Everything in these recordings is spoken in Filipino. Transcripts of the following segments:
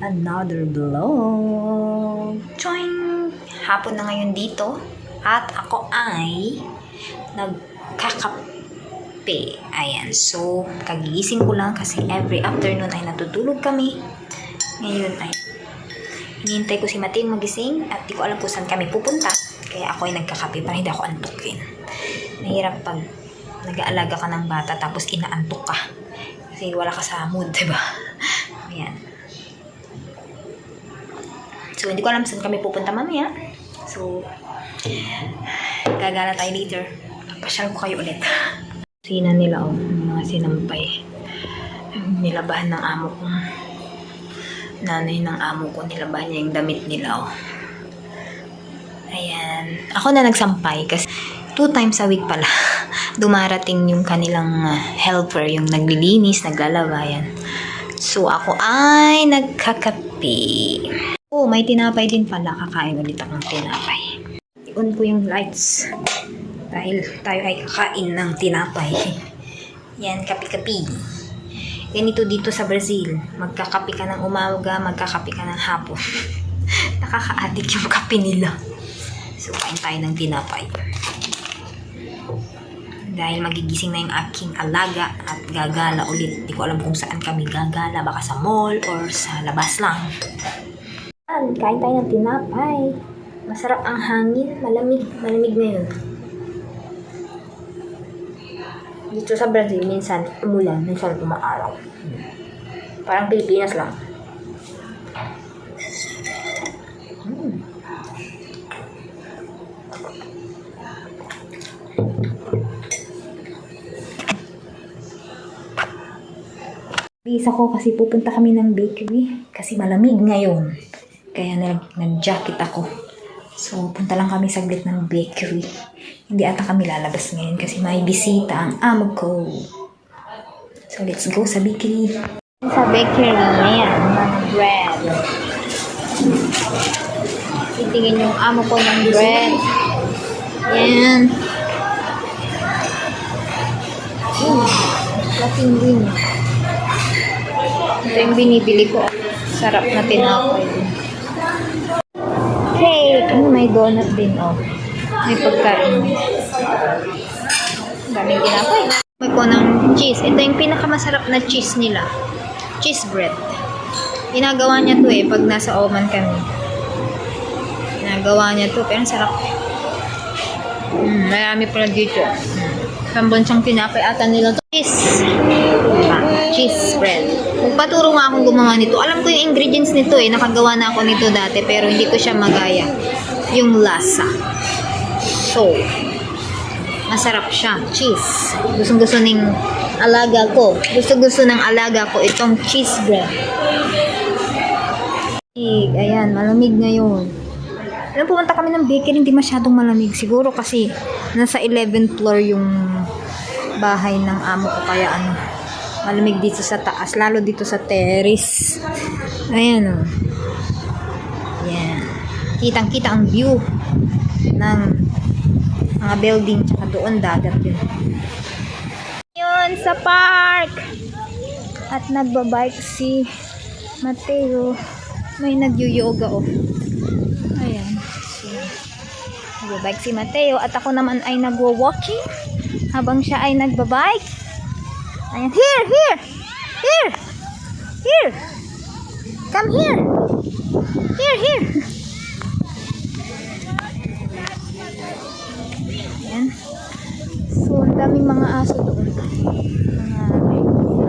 another vlog. Choing! Hapon na ngayon dito. At ako ay nagkakape. Ayan. So, kagigising ko lang kasi every afternoon ay natutulog kami. Ngayon ay hinihintay ko si Mateo magising at di ko alam kung saan kami pupunta. Kaya ako ay nagkakape para hindi ako antukin. Mahirap pag nag-aalaga ka ng bata tapos inaantok ka. Kasi wala ka sa mood, diba? Ayan. So, hindi ko alam saan kami pupunta mamaya. So, gagala tayo later. Pasyal ko kayo ulit. Sina nila, oh. Mga sinampay. Nilabahan ng amo ko. Nanay ng amo ko, nilabahan niya yung damit nila, oh. Ayan. Ako na nagsampay kasi two times a week pala. Dumarating yung kanilang uh, helper, yung naglilinis, naglalaba, yan. So, ako ay nagkakape. Oh, may tinapay din pala. Kakain ulit akong tinapay. I-on ko yung lights. Dahil tayo ay kakain ng tinapay. Yan, kapi-kapi. Ganito dito sa Brazil. Magkakapi ka ng umaga, magkakapi ka ng hapon. Nakaka-addict yung kape nila. So, kain tayo ng tinapay. Dahil magigising na yung aking alaga at gagala ulit. Hindi ko alam kung saan kami gagala. Baka sa mall or sa labas lang. Yan, kain tayo ng tinapay. Masarap ang hangin. Malamig. Malamig ngayon. Dito sa Brazil, minsan umulan, minsan umaaraw. Parang Pilipinas lang. Mm. Bisa ko kasi pupunta kami ng bakery kasi malamig ngayon. Kaya nag, nag-jacket ako. So, punta lang kami saglit ng bakery. Hindi ata kami lalabas ngayon kasi may bisita ang amo ko. So, let's go sa bakery. Sa bakery, ayan, mga bread. Titingin yung amo ko ng bread. Ayan. Mm, laking din. Ito yung binibili ko. Sarap na tinapay. Cake! Ano, may donut din, oh. May pagkain. Daming tinapay. May ko ng cheese. Ito yung pinakamasarap na cheese nila. Cheese bread. Ginagawa niya to eh, pag nasa Oman kami. Ginagawa niya to, pero sarap. Mm, marami pala dito. Mm. Sambon siyang tinapay ata nila to. Cheese. Diba? Cheese bread. Magpaturo nga akong gumawa nito. Alam ko yung ingredients nito eh. Nakagawa na ako nito dati pero hindi ko siya magaya. Yung lasa. So, masarap siya. Cheese. Gustong gusto ng alaga ko. Gusto gusto ng alaga ko itong cheese bread. Ayan, malamig ngayon. Alam, pumunta kami ng bakery, hindi masyadong malamig. Siguro kasi nasa 11th floor yung bahay ng amo ko. Kaya ano, malamig dito sa taas. Lalo dito sa terrace. Ayan o. Yan. Kitang-kita ang view ng mga building. Tsaka doon dagat yun. Yun, sa park. At nagbabike si Mateo. May nag-yoga oh. Ayan. Si, nagbabike si Mateo. At ako naman ay nagwo-walking habang siya ay nagbabike. Ayan. Here! Here! Here! Here! Come here! Here! Here! Ayan. So, daming mga aso doon. Mga,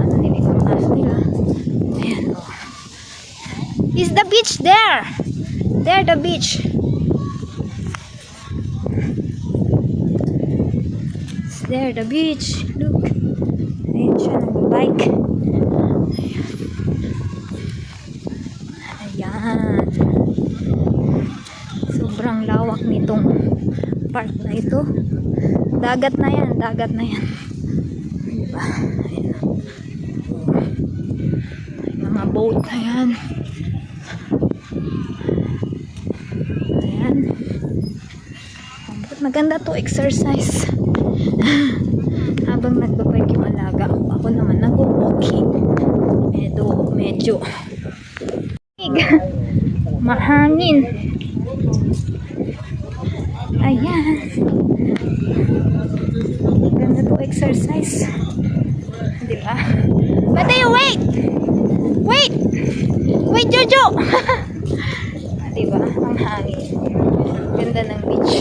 ano nila, ibang aso nila. Ayan. Is the beach there? There, the beach. It's there, the beach. Look. Siya, nagbabike. Ayan. Sobrang lawak nitong park na ito. Dagat na yan, dagat na yan. Diba? Ayan. Mga boat na yan. Ayan. Maganda to exercise. Habang nagbabike yung alaga ako, ako naman nag-walking. Medyo, medyo Mahangin. Ayan. Ganda po exercise. Di ba? Mateo, wait! Wait! Wait, Jojo! Di ba? Ang hangin. Ganda ng beach.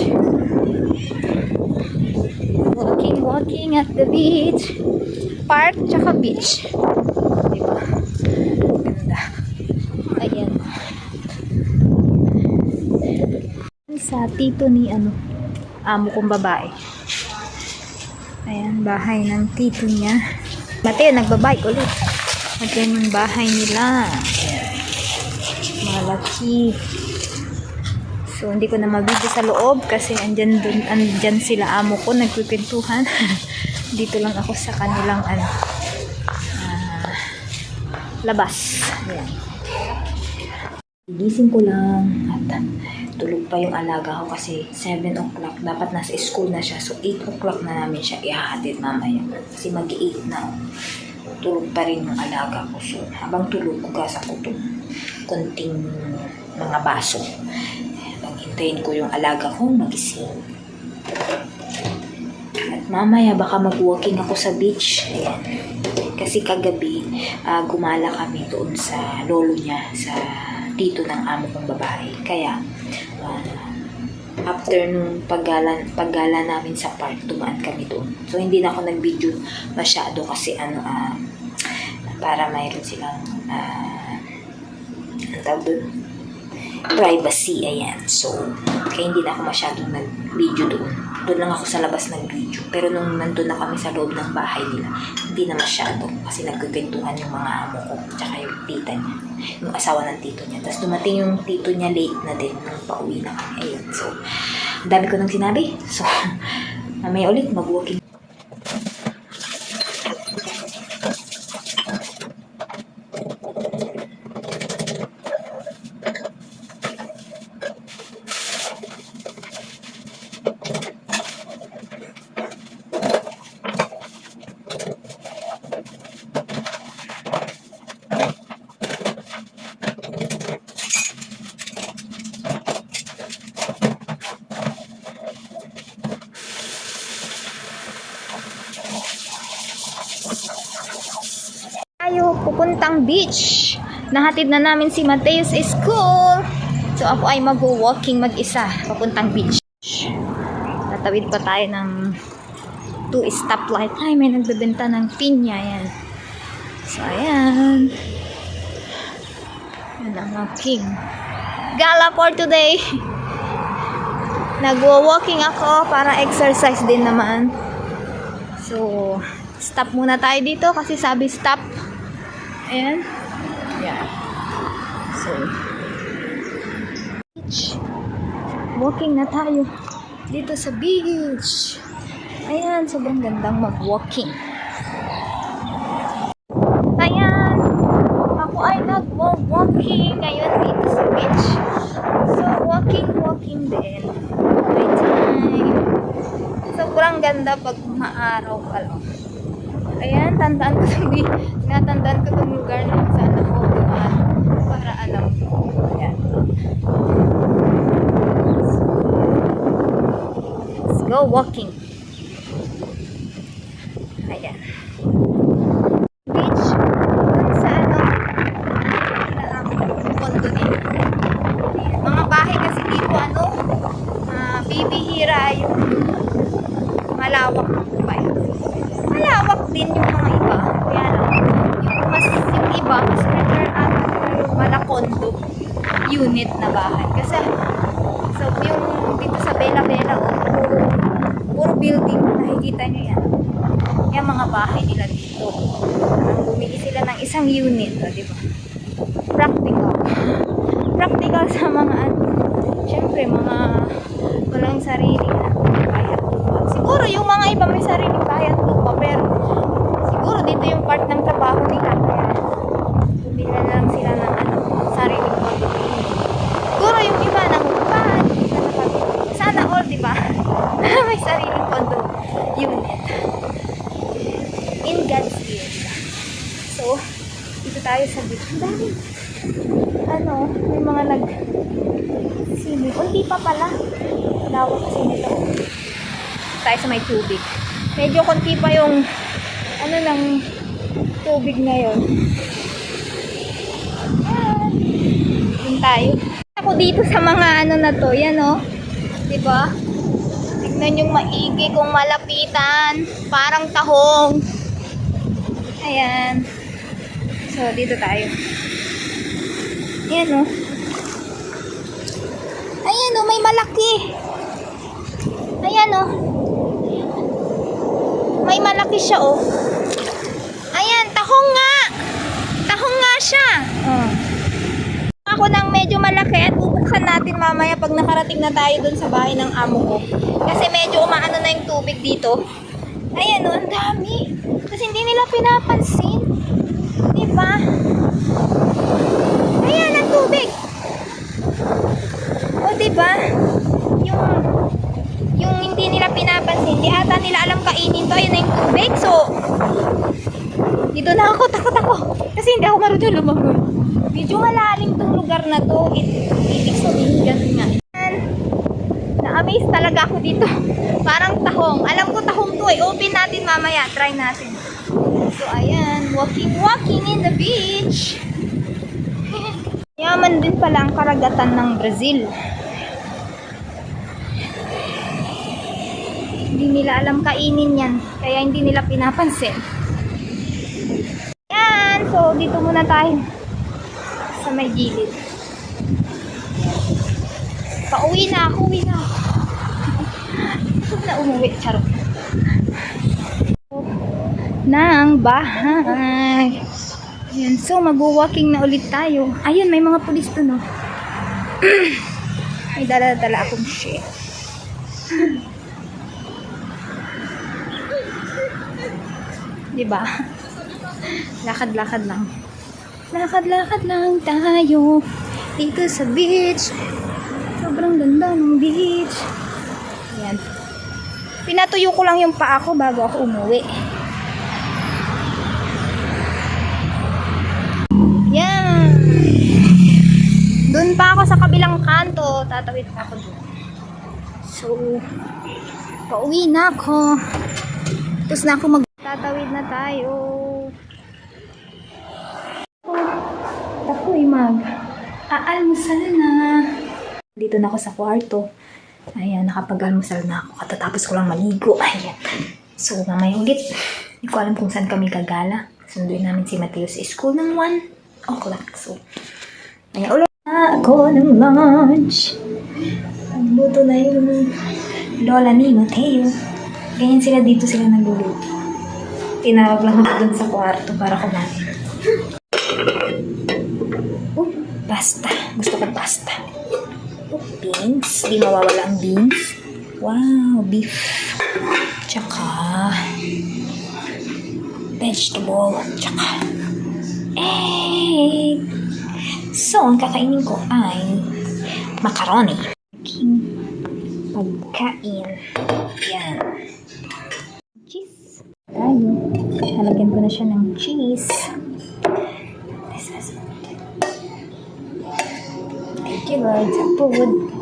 Walking, walking at the beach. Park, tsaka beach. Di ba? Ganda. Ayan. Sa tito ni ano, amo kong babae. Ayan, bahay ng tito niya. Mateo, nagbabike ulit. At yan yung bahay nila. Malaki. So, hindi ko na mabidyo sa loob kasi andyan, dun, andyan sila amo ko, nagpipintuhan. Dito lang ako sa kanilang ano, ah, labas. Ayan. Gising ko lang at tulog pa yung alaga ko kasi 7 o'clock. Dapat nasa school na siya. So 8 o'clock na namin siya ihahatid mamaya. Kasi mag-8 na. Tulog pa rin yung alaga ko. So habang tulog, ugasan ko itong konting mga baso. Hintayin ko yung alaga ko magising. At mamaya baka mag-walking ako sa beach. Ayan. Kasi kagabi, ah, gumala kami doon sa lolo niya, sa tito ng amo kong babae. Kaya, ah, after nung paggala, paggala namin sa park, tumaan kami doon. So, hindi na ako nag-video masyado kasi ano, ah, para mayroon silang, ah, ang tawag doon? Privacy, ayan. So, kaya hindi na ako masyadong nag-video doon. Doon lang ako sa labas nag-video. Pero nung nandun na kami sa loob ng bahay nila, hindi na masyado. Kasi nagkukwentuhan yung mga amo ko, tsaka yung tita niya, yung asawa ng tito niya. Tapos dumating yung tito niya late na din nung pauwi na kami. Ayun, so, dami ko nang sinabi. So, mamaya ulit mag-walking. tayo pupuntang beach. Nahatid na namin si Mateo sa school. So ako ay mag-walking mag-isa papuntang beach. Tatawid pa tayo ng two stoplight. Ay, may nagbebenta ng pinya yan. So, ayan. Yan ang aking gala for today. Nagwo-walking ako para exercise din naman. So, stop muna tayo dito kasi sabi stop. Ayan. Ayan. So, beach. Walking na tayo dito sa beach. Ayan, sobrang gandang mag-walking. Ayan. Ako ay nag-walking ngayon dito sa beach. So, walking, walking din. May time. Sobrang ganda pag maaraw pa lang. Ayan, tandaan ko itong natandaan ko itong lugar na kung saan ako dumaan para alam ko. Ayan. Let's go walking. Ayan. Beach. Dun sa ano, na, um, condo nila. Ayan. Mga bahay kasi dito ano, ah, bibihira yung malawak ng Dubai. Malawak din yung mga iba. Kaya lang, yung mas yung iba, mas prefer ata yung mala condo unit na bahay. Kasi, so yung dito sa Bella Bella, oh, puro, puro building, nakikita nyo yan. Yung mga bahay nila dito. Parang bumili sila ng oh, di ba? Practical. Practical sa mga ano, syempre mga walang sarili na. Siguro yung mga iba may sariling bahay at lupa, pero siguro dito yung part ng trabaho nila. Kaya bumili na lang sila ng ano, sariling condominium. Siguro yung iba nangungupahan. Sana all, di ba? may sariling condo unit. In God's will. So, dito tayo sa beach. Ang dami. Ano. May mga nag... Swimming. Oh, hindi pa pala. Lawak kasi nito. Tayo sa may tubig. Medyo konti pa yung ano ng tubig ngayon. Yan. Doon tayo. Ako dito sa mga ano na to. Yan oh. Diba? Tignan yung maigi kung malapitan. Parang tahong. Ayan. So, dito tayo. Ayan oh. Ayan oh, may malaki. Ayan oh. May malaki siya oh. Ayan, tahong nga. Tahong nga siya. Oh. Ako ng medyo malaki at bubuksan natin mamaya pag nakarating na tayo dun sa bahay ng amo ko. Kasi medyo umaano na yung tubig dito. Ayan oh, ang dami. Kasi hindi nila pinapansin. Diba? Ayan ang tubig. O diba? Yung yung hindi nila pinapansin, di ata nila alam kainin to. Ayun na yung tubig. So, dito na ako, takot ako. Ako marunong lumangoy. Medyo malalim tong lugar na to. It, ibig sabihin, ganun nga. Na-amaze talaga ako dito. Parang tahong. Alam ko tahong to eh. Open natin mamaya. Try natin. So, ayan. Walking, walking in the beach. Yaman din pala ang karagatan ng Brazil. Hindi nila alam kainin yan. Kaya hindi nila pinapansin. So, dito muna tayo. Sa may gilid. Pauwi na ako. Uwi na ako. Na umuwi. Charot. Ng bahay. Ayan. So, mag-walking na ulit tayo. Ayun, may mga pulis oh. may dala-dala akong shit. Diba? Lakad-lakad lang. Lakad-lakad lang tayo dito sa beach. Sobrang ganda ng beach. Ayan. Pinatuyo ko lang yung paa ko bago ako umuwi. Yan. Doon pa ako sa kabilang kanto. Tatawid pa ako doon. So, pauwi na ako. Tapos na ako mag... Tatawid na tayo. Aalmusal na. Dito na ako sa kwarto. Ayan, nakapag-almusal na ako. Katatapos ko lang maligo. Ayan. So, mamaya ulit. Hindi ko alam kung saan kami gagala. Sunduin namin si Mateo sa school ng 1 o'clock. So, ayan ulit na ako ng lunch. Nagluto na yung lola ni Mateo. Ganyan sila dito sila nagluluto. Tinawag lang ako dun sa kwarto para kumain. Pasta. Gusto ko pasta. Beans. Di mawawala ang beans. Wow, beef. Tsaka vegetable. Tsaka egg. So, ang kakainin ko ay macaroni. Aking pagkain. Yan. Cheese. Tayo. Halagyan ko na siya ng cheese. Và 步